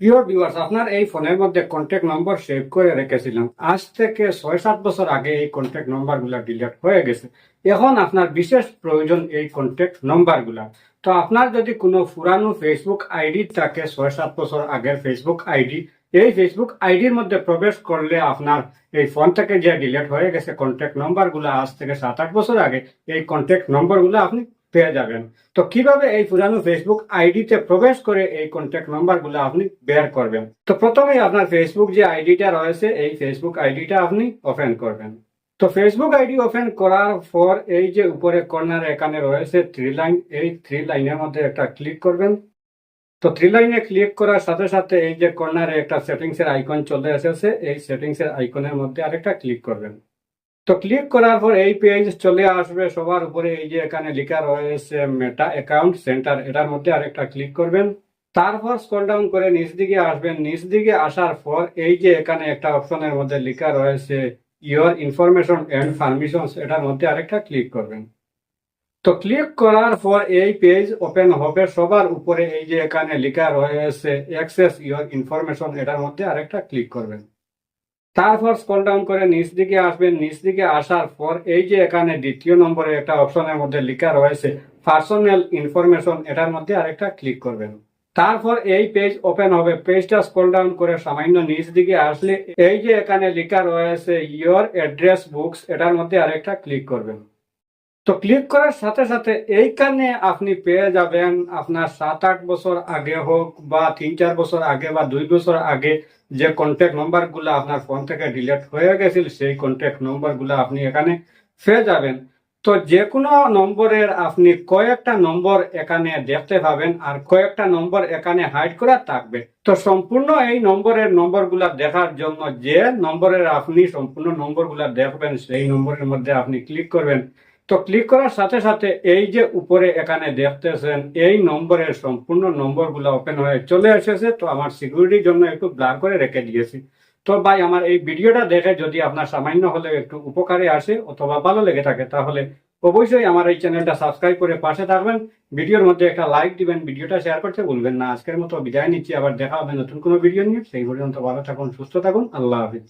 প্রিয় ভিউয়ার্স আপনার এই ফোনের মধ্যে কন্ট্যাক্ট নম্বর সেভ করে রেখেছিলাম। আজ থেকে ছয় সাত বছর আগে এই কন্ট্যাক্ট নম্বরগুলো ডিলিট হয়ে গেছে। এখন আপনার বিশেষ প্রয়োজন এই কন্ট্যাক্ট নম্বরগুলা তো আপনার যদি কোনো পুরানো ফেসবুক আইডি থাকে, ছয় সাত বছর আগের ফেসবুক আইডি এই ফেসবুক আইডির মধ্যে প্রবেশ করলে আপনার এই ফোন থেকে যে ডিলিট হয়ে গেছে কন্ট্যাক্ট নম্বরগুলো আজ থেকে সাত আট বছর আগে এই কন্ট্যাক্ট নম্বরগুলো আপনি পেয়ে যাবেন। তো কীভাবে এই পুরানো ফেসবুক আইডিতে প্রবেশ করে এই কন্ট্যাক্ট নাম্বারগুলো আপনি বের করবেন? তো প্রথমে আপনার ফেসবুক যে আইডিটা রয়েছে, এই ফেসবুক আইডিটা আপনি ওপেন করবেন। তো ফেসবুক আইডি ওপেন করার পর এই যে উপরে কর্নার এখানে রয়েছে থ্রি লাইন এই থ্রি লাইনের মধ্যে একটা ক্লিক করবেন। তো থ্রি লাইনে ক্লিক করার সাথে সাথে এই যে কর্নারে একটা সেটিংস এর আইকন চলে এসেছে, এই সেটিংস এর আইকনের মধ্যে আরেকটা ক্লিক করবেন। তো ক্লিক করার পর এই পেজ চলে আসবে। সবার উপরে এই যে এখানে লেখা রয়েছে মেটা অ্যাকাউন্ট সেন্টার এটার মধ্যে আরেকটা ক্লিক করবেন। তারপর স্ক্রল ডাউন করে নিচ দিকে আসবেন। নিচ দিকে আসার পর এই যে এখানে একটা অপশনের মধ্যে লেখা রয়েছে ইওর ইনফরমেশন অ্যান্ড পারমিশনস এটার মধ্যে আরেকটা ক্লিক করবেন। তো ক্লিক করার পর এই পেজ ওপেন হবে। সবার উপরে এই যে এখানে লেখা রয়েছে অ্যাক্সেস ইওর ইনফরমেশন এটার মধ্যে আরেকটা ক্লিক করবেন। তারপর স্কল ডাউন করে নিচ দিকে আসবেন। নিচ দিকে আসার পর এই যে এখানে দ্বিতীয় নম্বরে একটা অপশনের মধ্যে লেখা রয়েছে পার্সোনাল ইনফরমেশন এটার মধ্যে আরেকটা ক্লিক করবেন। তারপর এই পেজ ওপেন হবে। পেজটা স্কল ডাউন করে সামান্য নিচ দিকে আসলে এই যে এখানে লেখা রয়েছে ইয়োর অ্যাড্রেস বুকস এটার মধ্যে আরেকটা ক্লিক করবেন। তো ক্লিক করার সাথে সাথে এইখানে আপনি পেয়ে যাবেন আপনার সাত আট বছর আগে হোক বা তিন চার বছর আগে বা দুই বছর আগে যে কন্ট্যাক্ট নম্বরগুলো আপনার ফোন থেকে ডিলিট হয়ে গেছিল, সেই কন্ট্যাক্ট নম্বরগুলো আপনি এখানে পেয়ে যাবেন। তো যে কোনো নম্বরের আপনি কয়েকটা নম্বর এখানে দেখতে পাবেন আর কয়েকটা নম্বর এখানে হাইড করা থাকবে। তো সম্পূর্ণ এই নম্বরের নম্বরগুলা দেখার জন্য যে নম্বরের আপনি সম্পূর্ণ নম্বরগুলা দেখবেন, সেই নম্বরের মধ্যে আপনি ক্লিক করবেন। তো ক্লিক করার সাথে সাথে এই যে উপরে এখানে দেখতেছেন, এই নম্বরের সম্পূর্ণ নম্বরগুলো ওপেন হয়ে চলে এসেছে। তো আমার সিকিউরিটির জন্য একটু ব্লার করে রেখে দিয়েছি। তো ভাই, আমার এই ভিডিওটা দেখে যদি আপনার সামান্য হলে একটু উপকারে আসে অথবা ভালো লেগে থাকে, তাহলে অবশ্যই আমার এই চ্যানেলটা সাবস্ক্রাইব করে পাশে থাকবেন। ভিডিওর মধ্যে একটা লাইক দিবেন, ভিডিওটা শেয়ার করতে ভুলবেন না। আজকের মতো বিদায় নিচ্ছি। আবার দেখা হবে নতুন কোনো ভিডিও নিয়ে। সেই পর্যন্ত ভালো থাকুন, সুস্থ থাকুন। আল্লাহ হাফিজ।